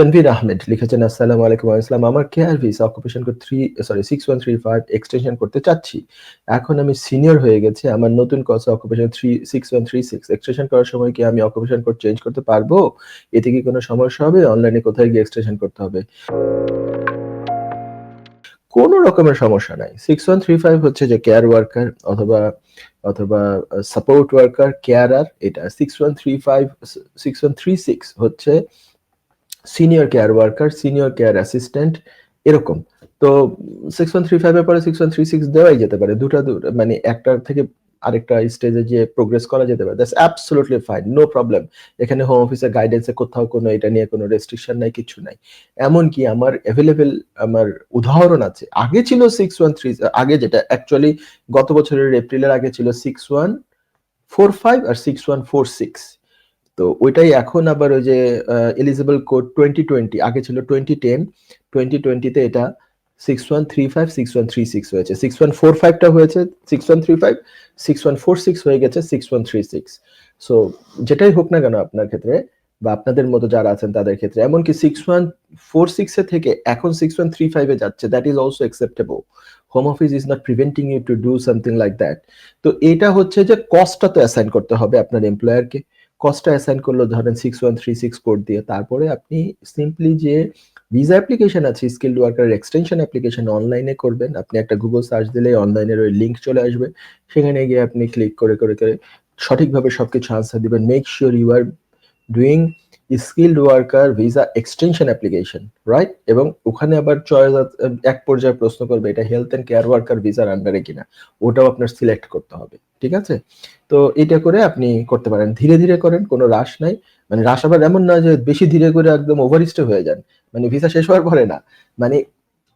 তানভীর আহমেদ লিখেছেন, আসসালামু আলাইকুম ইসলাম আমার care visa occupation code three sorry six one three five extension করতে চাচ্ছি। এখন আমি সিনিয়র হয়ে গেছি। আমার নতুন course occupation three six one three six extension করার সময় কি আমি অকুপেশন কোড চেঞ্জ করতে পারব? এতে কি কোনো সমস্যা হবে? অনলাইনে কোথায় গিয়ে এক্সটেনশন করতে হবে? কোনো রকমের সমস্যা নাই। সিক্স ওয়ান থ্রি ফাইভ হচ্ছে যে কেয়ার ওয়ার্কার অথবা অথবা সাপোর্ট ওয়ার্কার কেয়ারার এটা six one three five six one three six হচ্ছে senior care worker senior care assistant এরকম। তো সিক্স ওয়ান থ্রি ফাইভের পরে সিক্স ওয়ান থ্রি সিক্স দেওয়াই যেতে পারে। দুটা মানে একটা থেকে আরেকটা স্টেজে যে প্রোগ্রেস করা যেতে পারে। That's absolutely fine no problem এখানে হোম অফিসের গাইডেন্সে কোথাও কোনো এটা নিয়ে কোনো রেস্ট্রিকশন নাই, কিছু নাই। এমনকি আমার অ্যাভেলেবেল আমার উদাহরণ আছে। আগে ছিল সিক্স ওয়ান থ্রি আগে যেটা অ্যাকচুয়ালি গত বছরের এপ্রিলের আগে ছিল সিক্স ওয়ান ফোর ফাইভ আর সিক্স ওয়ান ফোর সিক্স তো ওইটাই এখন আবার ওই যে এলিজিবল কোড টোয়েন্টি টোয়েন্টি আগে ছিল টোয়েন্টি টেন টোয়েন্টি টোয়েন্টিতে এটা six one three five six one three six হয়েছে। সিক্স ওয়ান ফোর ফাইভটা হয়েছে six one three five six one four six হয়ে গেছে six one three six so যেটাই হোক না কেন আপনার ক্ষেত্রে বা আপনাদের মতো যারা আছেন তাদের ক্ষেত্রে, এমনকি সিক্স ওয়ান ফোর সিক্সের থেকে এখন সিক্স ওয়ান থ্রি ফাইভে যাচ্ছে that is also acceptable home office is not preventing you to do something like that তো এটা হচ্ছে যে কস্টটা তো অ্যাসাইন করতে হবে আপনার এমপ্লয়ারকে কস্টটা অ্যাসাইন করল, ধরেন six one three six code দিয়ে। তারপরে আপনি সিম্পলি যে ভিসা অ্যাপ্লিকেশন আছে স্কিল্ড ওয়ার্কারের এক্সটেনশন অ্যাপ্লিকেশন অনলাইনে করবেন। আপনি একটা গুগল সার্চ দিলে অনলাইনের ওই লিঙ্ক চলে আসবে। সেখানে গিয়ে আপনি ক্লিক করে করে করে সঠিকভাবে সবকিছু আনসার দিবেন। Make sure you are doing skilled worker visa extension application right এবং ওখানে আবার চয়েস এক পর্যায়ে প্রশ্ন করবে, এটা হেলথ অ্যান্ড কেয়ার ওয়ার্কার ভিসার আন্ডারে কিনা? ওটাও আপনার সিলেক্ট করতে হবে, ঠিক আছে? তো এটা করে আপনি করতে পারেন। ধীরে ধীরে করেন, কোনো রাশ নাই। মানে রাশ আবার এমন না যে বেশি ধীরে করে একদম ওভারস্টে হয়ে যান। মানে ভিসা শেষ হওয়ার পরে না। মানে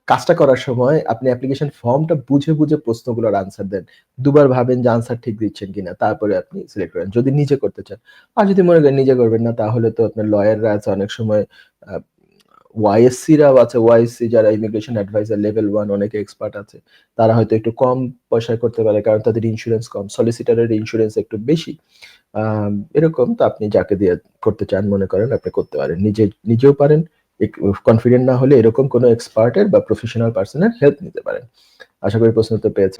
কাজটা করার সময় আপনি অ্যাপ্লিকেশন ফর্মটা বুঝে বুঝে প্রশ্নগুলোর আনসার দেন। দুবার ভাবেন যে আনসার ঠিক দিচ্ছেন কিনা, তারপরে আপনি সিলেক্ট করেন। যদি নিজে করতে চান। আর যদি মনে করেন নিজে করবেন না, তাহলে তো আপনার লয়াররা আছে অনেক সময় ওয়াইএসসিরাও আছে। ওয়াইএসসি যারা ইমিগ্রেশন অ্যাডভাইজার লেভেল ওয়ান অনেকে এক্সপার্ট আছে। তারা হয়তো একটু কম পয়সায় করতে পারে, কারণ তাদের ইন্স্যুরেন্স কম। সলিসিটারের ইন্স্যুরেন্স একটু বেশি। এরকম তো আপনি যাকে দিয়ে করতে চান মনে করেন, আপনি করতে পারেন। নিজে, নিজেও পারেন কনফিডেন্ট না হলে এরকম কোনো এক্সপার্টের বা প্রফেশনাল পার্সনের হেল্প নিতে পারেন। আশা করি প্রশ্ন তো পেয়েছে